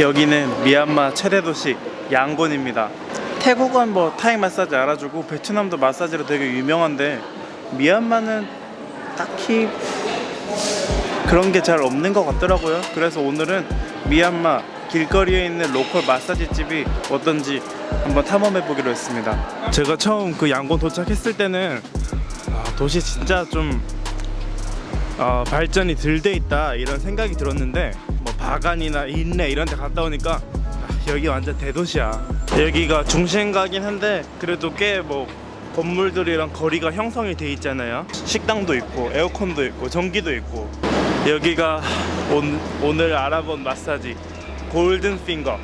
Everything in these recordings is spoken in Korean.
여기는 미얀마 최대 도시 양곤입니다. 태국은 뭐 타이 마사지 알아주고 베트남도 마사지로 되게 유명한데 미얀마는 딱히 그런 게 잘 없는 것 같더라고요. 그래서 오늘은 미얀마 길거리에 있는 로컬 마사지 집이 어떤지 한번 탐험해 보기로 했습니다. 제가 처음 그 양곤 도착했을 때는 아, 도시 진짜 좀 어, 발전이 덜 돼 있다 이런 생각이 들었는데 뭐 바간이나 인내 이런 데 갔다 오니까 아, 여기 완전 대도시야. 여기가 중심 가긴 한데 그래도 꽤 뭐 건물들이랑 거리가 형성이 돼 있잖아요. 식당도 있고 에어컨도 있고 전기도 있고. 여기가 온, 오늘 알아본 마사지 골든 핑거.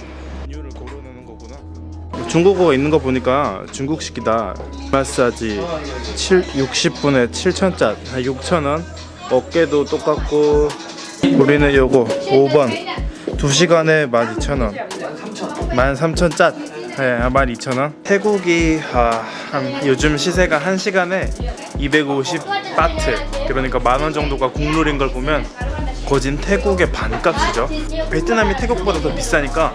메뉴를 고르는 거구나. 중국어가 있는 거 보니까 중국식이다. 마사지 7, 60분에 7,000짜 6,000원. 어깨도 똑같고 우리는 요거 5번 2시간에 12,000원. 13,000짜 네, 12,000원. 태국이 아, 한 요즘 시세가 1시간에 250 바트. 그러니까 만원 정도가 국룰인 걸 보면 거진 태국의 반값이죠. 베트남이 태국보다 더 비싸니까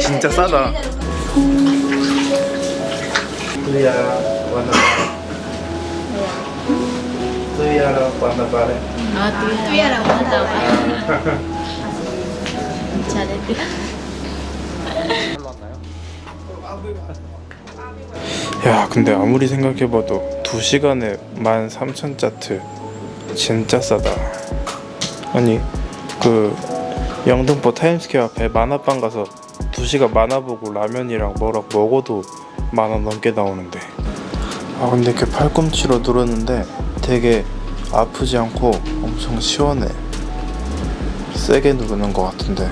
진짜 싸다 Cuando Tuya, cuando pare. 아, 뚜- 뚜야라고 한다고. 잘했다. 야, 근데 아무리 생각해봐도 2시간에 13,000짜트 진짜 싸다. 아니, 그 영등포 타임스퀘어 앞에 만화방 가서 2시간 만화 보고 라면이랑 뭐랑 먹어도 만원 넘게 나오는데. 아, 근데 이렇게 팔꿈치로 누르는데 되게 아프지 않고 엄청 시원해. 세게 누르는 것 같은데.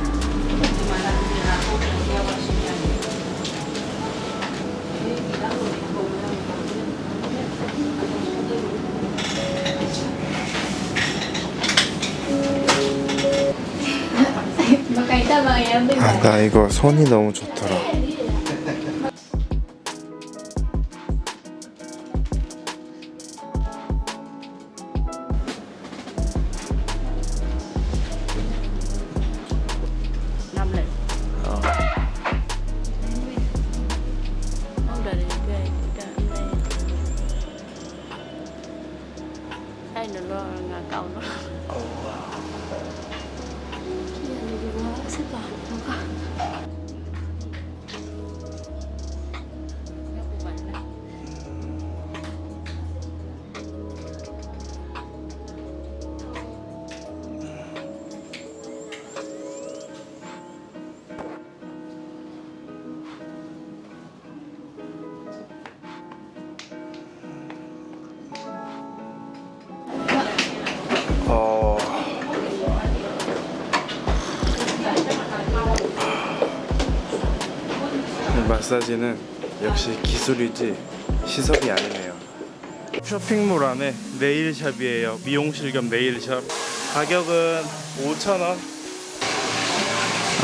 아, 나 이거 손이 너무 좋더라. 마사지는 역시 기술이지 시설이 아니네요. 쇼핑몰 안에 네일샵이에요. 미용실 겸 네일샵. 가격은 5,000원.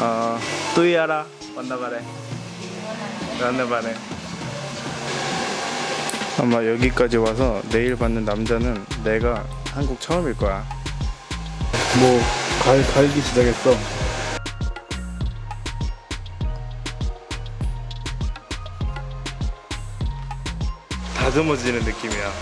아, 뚜이아라 만나봐래. 만나봐래. 아마 여기까지 와서 네일 받는 남자는 내가 한국 처음일 거야. 뭐 갈, 갈기 시작했어. 다듬어지는 느낌이야.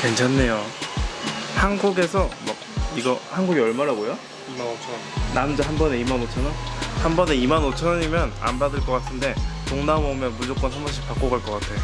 괜찮네요. 한국에서 막 이거 한국이 얼마라고요? 25,000원. 남자 한 번에 25,000원? 한 번에 25,000원이면 안 받을 것 같은데 동남 오면 무조건 한 번씩 받고 갈 것 같아.